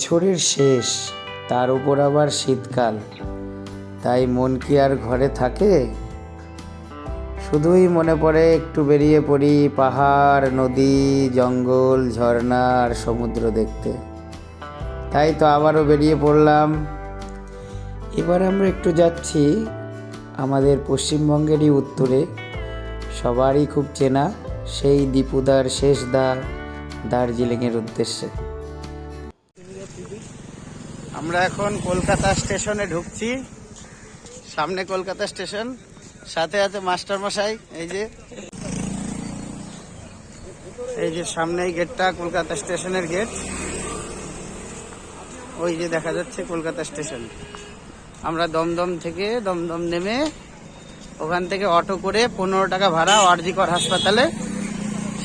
বছরের শেষ, তার উপর আবার শীতকাল। তাই মন কি আর ঘরে থাকে? শুধুই মনে পড়ে একটু বেরিয়ে পড়ি পাহাড়, নদী, জঙ্গল, ঝর্ণা আর সমুদ্র দেখতে। তাই তো আবারও বেরিয়ে পড়লাম। এবার আমরা একটু যাচ্ছি আমাদের পশ্চিমবঙ্গেরই উত্তরে। সবারই খুব চেনা সেই দীপুদার শেষ দা দার্জিলিংয়ের উদ্দেশ্যে। আমরা এখন কলকাতা স্টেশনে ঢুকছি। সামনে কলকাতা স্টেশন, সাথে সাথে মাস্টার মশাই এই যে। এই যে সামনে এই গেটটা, কলকাতা স্টেশনের গেট। ওই যে দেখা যাচ্ছে কলকাতা স্টেশন। আমরা দমদম থেকে, দমদম নেমে ওখান থেকে অটো করে পনেরো টাকা ভাড়া আরজিকর হাসপাতালে।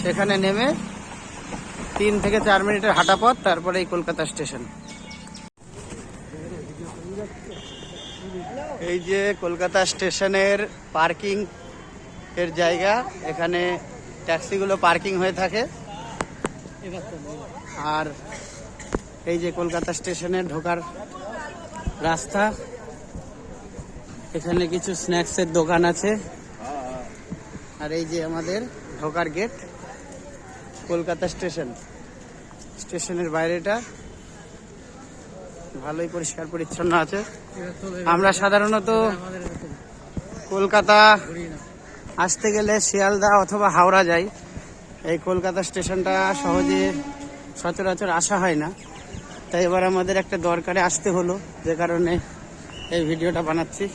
সেখানে নেমে তিন থেকে চার মিনিটের হাঁটা পথ তারপরে এই কলকাতা স্টেশন। এই যে কলকাতা স্টেশনের পার্কিং এর জায়গা, এখানে ট্যাক্সিগুলো পার্কিং হয়ে থাকে। আর এই যে কলকাতা স্টেশনে ঢোকার রাস্তা, এখানে কিছু স্ন্যাক্সের দোকান আছে। আর এই যে আমাদের ঢোকার গেট কলকাতা স্টেশন। স্টেশনের বাইরেটা ভালোই পরিষ্কার পরিচ্ছন্ন আছে। আমরা সাধারণত কলকাতা আসতে গেলে শিয়ালদা অথবা হাওড়া যাই। এই কলকাতা স্টেশনটা সহজে সচরাচর আসা হয় না। তাই এবার আমাদের একটা দরকারে আসতে হলো, যে কারণে এই ভিডিওটা বানাচ্ছি।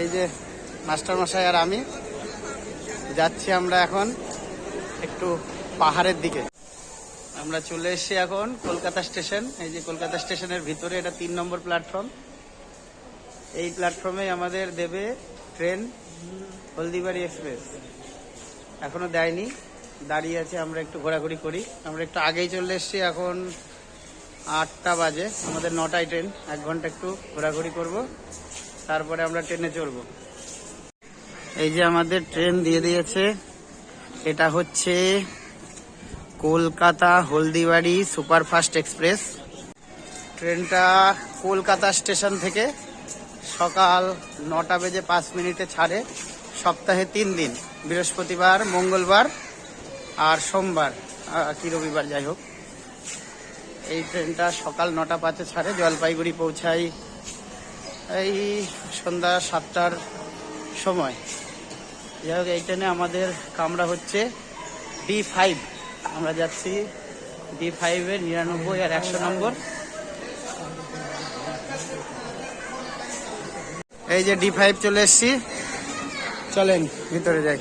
এই যে মাস্টার মশাই আর আমি, যাচ্ছি আমরা এখন একটু পাহাড়ের দিকে। আমরা চলে এসেছি এখন কলকাতা স্টেশন। এই যে কলকাতা স্টেশনের ভিতরে এটা তিন নম্বর প্ল্যাটফর্ম। এই প্ল্যাটফর্মে আমাদের দেবে ট্রেন হলদিবাড়ি এক্সপ্রেস। এখনও দেয়নি। দাঁড়িয়ে আছে, আমরা একটু ঘোরাঘুরি করি। আমরা একটু আগেই চলে এসেছি এখন আটটা বাজে। আমাদের নটায় ট্রেন, এক ঘণ্টা একটু ঘোরাঘুরি করব। তারপরে আমরা ট্রেনে চড়বো এই যে আমাদের ট্রেন দিয়ে দিয়েছে, এটা হচ্ছে কলকাতা হলদিবাড়ি সুপারফাস্ট এক্সপ্রেস। ট্রেনটা কলকাতা স্টেশন থেকে সকাল নটা বেজে পাঁচ মিনিটে ছাড়ে। সপ্তাহে তিন দিন, বৃহস্পতিবার, মঙ্গলবার আর সোমবার। কি রবিবার, যাই হোক। এই ট্রেনটা সকাল নটা পাঁচে ছাড়ে, জলপাইগুড়ি পৌঁছাই এই সন্ধ্যা সাতটার সময়। যাই হোক, এই ট্রেনে আমাদের কামরা হচ্ছে ডি ফাইভ আমরা যাচ্ছি ডি ফাইভের নিরানব্বই আর একশো নম্বর। এই যে ডি ফাইভ চলে এসছি। চলেন, ভিতরে যাই।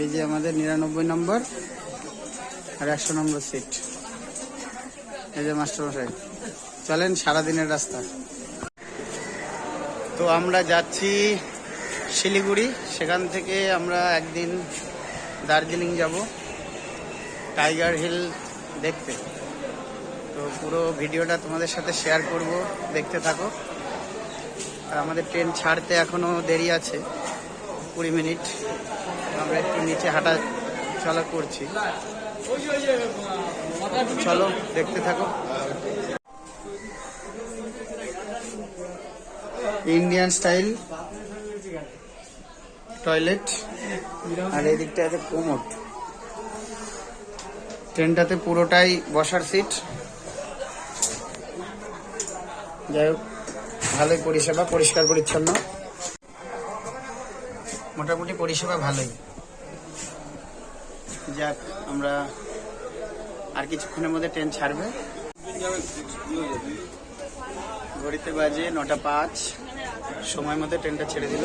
এই যে আমাদের নিরানব্বই নম্বর আর একশো নম্বর সিট এই যে মাস্টার মশাই। চলেন, সারাদিনের রাস্তা। তো আমরা যাচ্ছি শিলিগুড়ি। সেখান থেকে আমরা একদিন দার্জিলিং যাব। টাইগার হিল দেখতে। তো পুরো ভিডিওটা তোমাদের সাথে শেয়ার করব, দেখতে থাকো। আর আমাদের ট্রেন ছাড়তে এখনও দেরি আছে, কুড়ি মিনিট। আমরা একটু নিচে হাঁটা চলা করছি। চলো, দেখতে থাকো। Indian style. টয়লেট। আর এই দিকটা আছে কোমোট। ট্রেনটাতে পুরোটাই বসার সিট। যাই হোক ভালোই পরিষেবা পরিষ্কার পরিচ্ছন্ন। মোটামুটি পরিষেবা ভালোই। যাক আমরা আর কিছুক্ষণের মধ্যে ট্রেন ছাড়বে। ঘড়িতে বাজে নটা পাঁচ। সময় মতো ট্রেনটা ছেড়ে দিল।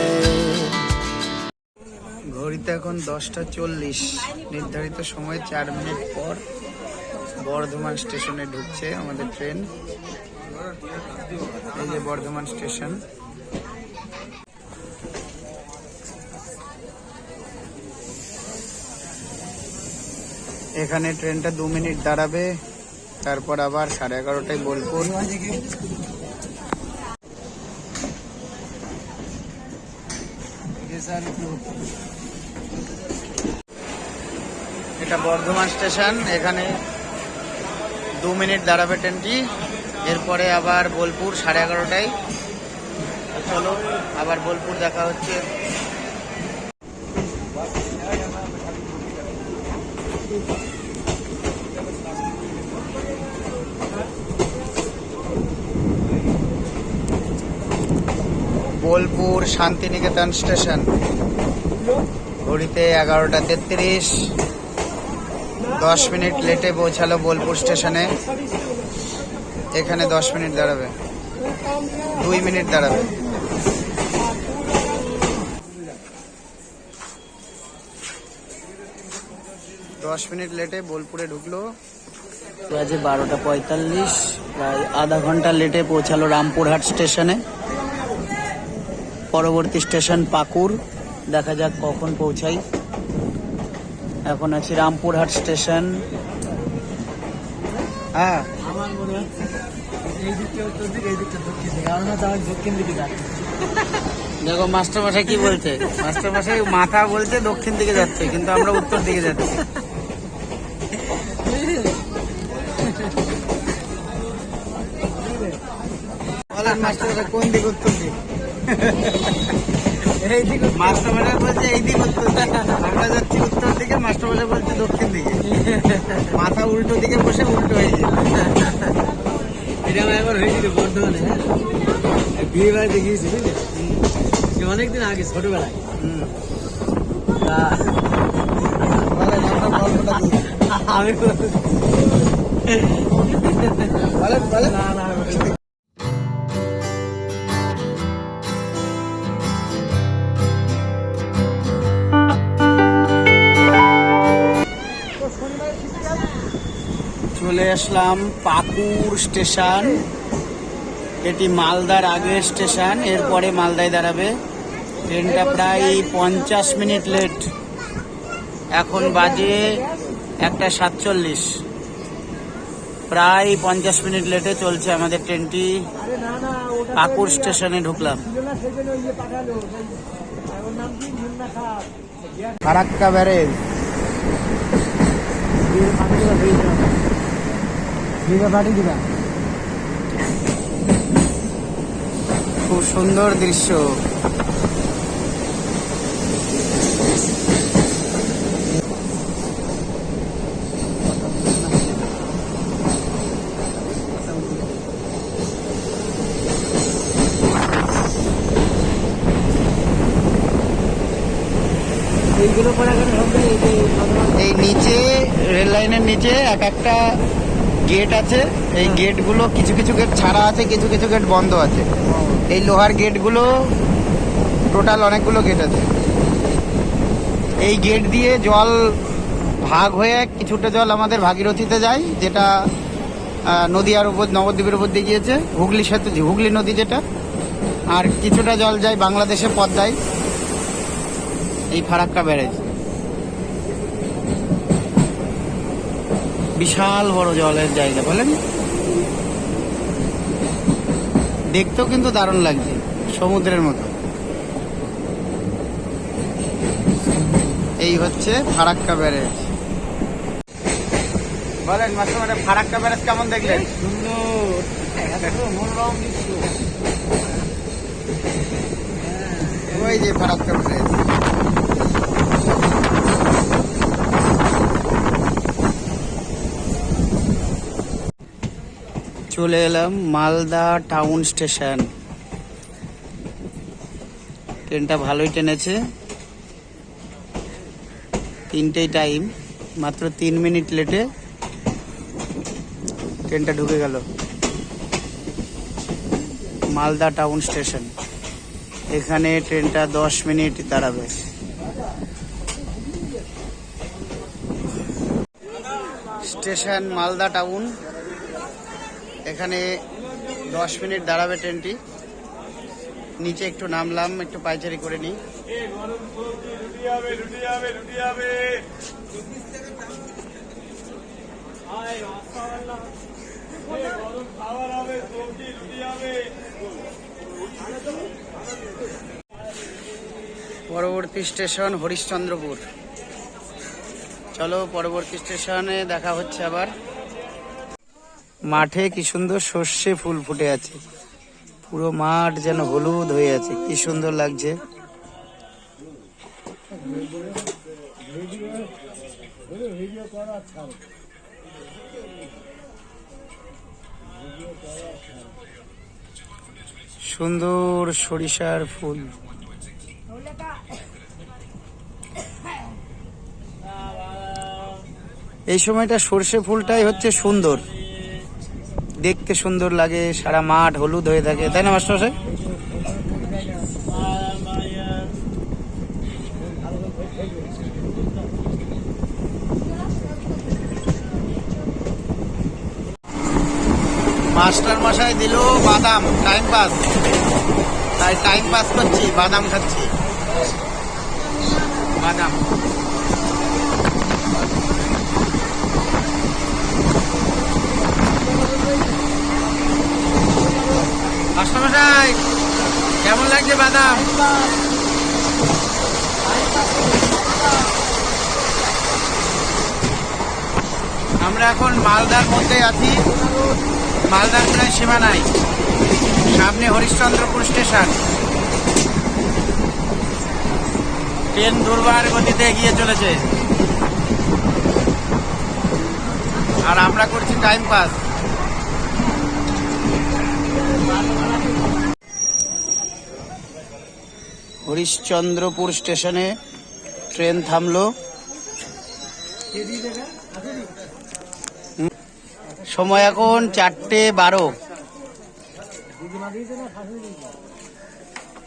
ঘড়িতে এখন দশটা চল্লিশ। নির্ধারিত সময় চার মিনিট পর বর্ধমান স্টেশনে ঢুকছে আমাদের ট্রেন। এই যে বর্ধমান স্টেশন। এখানে ট্রেনটা দু মিনিট দাঁড়াবে, তারপর আবার সাড়ে এগারোটায় বোলপুর। এটা বর্ধমান স্টেশন। এখানে দু মিনিট দাঁড়াবে ট্রেনটি। এরপরে আবার বোলপুর সাড়ে এগারোটায়। চলো আবার বোলপুর দেখা হচ্ছে। বোলপুর শান্তিনিকেতন স্টেশন। ঘড়িতে এগারোটা তেত্রিশ। দশ মিনিট লেটে পৌঁছালো বোলপুর স্টেশনে। এখানে দশ মিনিট দাঁড়াবে। দুই মিনিট দাঁড়াবে। দশ মিনিট লেটে বোলপুরে ঢুকলো। বাজে বারোটা পঁয়তাল্লিশ, প্রায় আধা ঘণ্টা লেটে পৌঁছালো রামপুরহাট স্টেশনে। পরবর্তী স্টেশন পাকুর। দেখা যাক কখন পৌঁছাই। এখন আছি রামপুরহাট স্টেশন। হ্যাঁ। আমার মনে হচ্ছে এই দিকটা উত্তর দিকে এই দিকটা দক্ষিণ দিকে। আমরা তো আমার দক্ষিণ দিকে যাচ্ছি। দেখো মাস্টার মশাই কি বলছে? মাস্টার মশাই মাথা বলছে দক্ষিণ দিকে যাচ্ছে কিন্তু আমরা উত্তর দিকে যাচ্ছি। মাস্টার কোন দিক উত্তর দিক? দিকে বলছে এই দিক উত্তর দিক। আমরা যাচ্ছি উত্তর দিকে মাস্টার বলছে দক্ষিণ দিকে। মাথা উল্টো দিকে বসে উল্টো হয়ে যায় এটা একবার হয়েছিল বর্ধমানে হ্যাঁ? বিয়ে বুঝলে? অনেকদিন আগে ছোটবেলায়। আমি বলেন বলেন। না না চলে আসলাম পাকুর স্টেশন। এটি মালদার আগের স্টেশন, এরপরে মালদায় দাঁড়াবে। ট্রেনটা প্রায় পঞ্চাশ মিনিট লেট। এখন বাজে একটা সাতচল্লিশ। প্রায় পঞ্চাশ মিনিট লেটে চলছে আমাদের ট্রেনটি। পাকুর স্টেশনে ঢুকলাম। ফারাক্কা ব্যারেজ। বিয়ে পাঠিয়ে দিবা। খুব সুন্দর দৃশ্য। এই নিচে রেল লাইনের নিচে এক একটা গেট আছে এই গেটগুলো কিছু কিছু গেট ছাড়া আছে কিছু কিছু গেট বন্ধ আছে। এই লোহার গেটগুলো টোটাল অনেকগুলো গেট আছে। এই গেট দিয়ে জল ভাগ হয়ে কিছুটা জল আমাদের ভাগীরথীতে যায় যেটা নদীয়ার উপর নবদ্বীপের উপর দিয়ে গিয়েছে হুগলি সেতু হুগলি নদী যেটা। আর কিছুটা জল যায় বাংলাদেশে পদ্মায়। এই ফারাক্কা ব্যারেজ। বিশাল বড় জলের জায়গা বলেন। দেখতেও কিন্তু দারুণ লাগছে সমুদ্রের মতো। এই হচ্ছে ফারাক্কা ব্যারেজ। বলেন মাসে মানে ফারাক্কা ব্যারেজ কেমন দেখলেন? সুন্দর। মনোরম দৃশ্য। ওই যে ফারাক্কা ব্যারেজ। চলে এলাম মালদা টাউন স্টেশন। ট্রেনটা ভালোই টেনেছে। তিনটেই টাইম মাত্র তিন মিনিট লেটে ট্রেনটা ঢুকে গেল। মালদা টাউন স্টেশন, এখানে ট্রেনটা দশ মিনিট দাঁড়াবে। Station Malda town. এখানে দশ মিনিট দাঁড়াবে ট্রেনটি। নিচে একটু নামলাম, একটু পাইচারি করে নিই। পরবর্তী স্টেশন হরিশ্চন্দ্রপুর। চলো পরবর্তী স্টেশনে দেখা হচ্ছে আবার। মাঠে কি সুন্দর সর্ষে ফুল ফুটে আছে। পুরো মাঠ যেন হলুদ হয়ে আছে, কি সুন্দর লাগছে। সুন্দর সরিষার ফুল। এই সময়টা সর্ষে ফুলটাই হচ্ছে সুন্দর। দেখতে সুন্দর লাগে, সারা মাঠ হলুদ হয়ে থাকে। তাই না, মাস্টার মশাই? মাস্টার মশাই দিল বাদাম টাইম পাস তাই টাইম পাস করছি, বাদাম খাচ্ছি। বাদাম মাস্টারমশাই কেমন লাগছে বাদাম আমরা এখন মালদার মধ্যে আছি। মালদার প্রায় সীমানায় সামনে হরিশ্চন্দ্রপুর স্টেশন। ট্রেন দুর্বার গতিতে এগিয়ে চলেছে। আর আমরা করছি টাইম পাস হরিশ্চন্দ্রপুর স্টেশনে ট্রেন থামলো। সময় এখন চারটে বারো।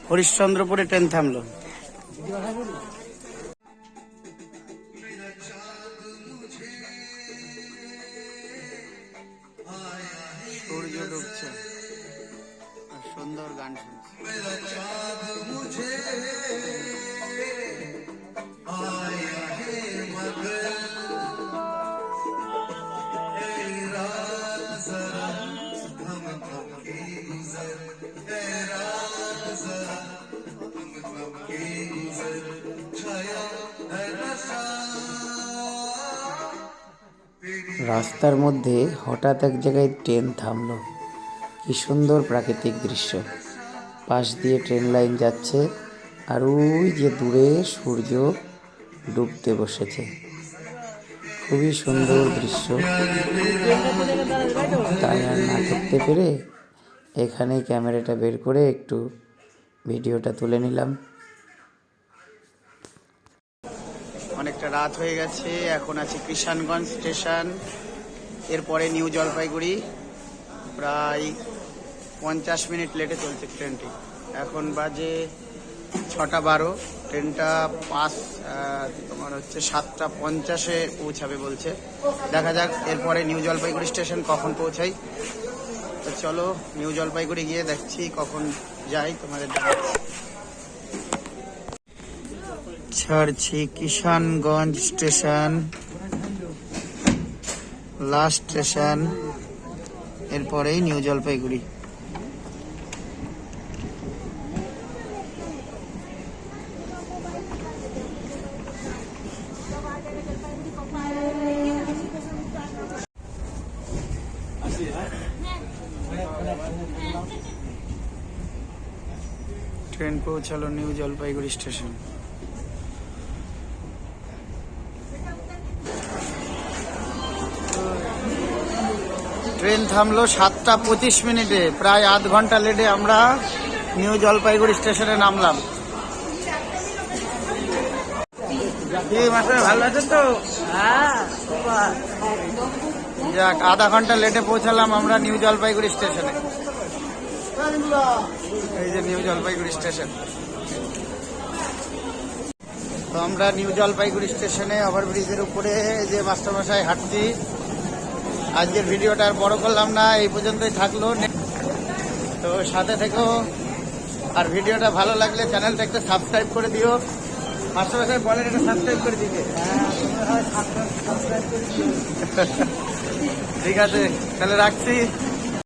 হরিশ্চন্দ্রপুরে ট্রেন থামলো। সূর্য ডুবছে। সুন্দর গান শুনছে। রাস্তার মধ্যে হঠাৎ এক জায়গায় ট্রেন থামলো। কি সুন্দর প্রাকৃতিক দৃশ্য। পাশ দিয়ে ট্রেন লাইন যাচ্ছে আর ওই যে দূরে সূর্য ডুবতে বসেছে। খুবই সুন্দর দৃশ্য। তাই আর না থাকতে পেরে এখানেই ক্যামেরাটা বের করে একটু ভিডিওটা তুলে নিলাম। অনেকটা রাত হয়ে গেছে। এখন আছে কিষানগঞ্জ স্টেশন। এরপরে নিউ জলপাইগুড়ি। প্রায় পঞ্চাশ মিনিট লেটে চলছে ট্রেনটি। এখন বাজে ছটা বারো। ট্রেনটা পাঁচ তোমার হচ্ছে সাতটা পঞ্চাশে পৌঁছাবে বলছে। দেখা যাক এরপরে নিউ জলপাইগুড়ি স্টেশন কখন পৌঁছাই। তো চলো নিউ জলপাইগুড়ি গিয়ে দেখছি কখন যাই, তোমাদের দেখাচ্ছি। ছাড়ছি কিষানগঞ্জ স্টেশন লাস্ট স্টেশন এরপরেই নিউ জলপাইগুড়ি। ট্রেন পৌঁছালো নিউ জলপাইগুড়ি স্টেশন। ট্রেন থামলো সাতটা পঁচিশ মিনিটে। প্রায় আধ ঘণ্টা লেটে আমরা নিউ জলপাইগুড়ি স্টেশনে নামলাম। যাক, আধা ঘণ্টা লেটে পৌঁছালাম আমরা নিউ জলপাইগুড়ি স্টেশনে। এই যে নিউ জলপাইগুড়ি স্টেশন। তো আমরা নিউ জলপাইগুড়ি স্টেশনে ওভারব্রিজের উপরে যে মাস্টারমশাই হাঁটছি আজকের ভিডিওটা আর বড় করলাম না এই পর্যন্তই থাকল। তো সাথে থেকেও আর ভিডিওটা ভালো লাগলে চ্যানেলটা একটু সাবস্ক্রাইব করে দিও। মাস্টার বলে বলেন এটা সাবস্ক্রাইব করে দিবে ঠিক আছে তাহলে রাখছি।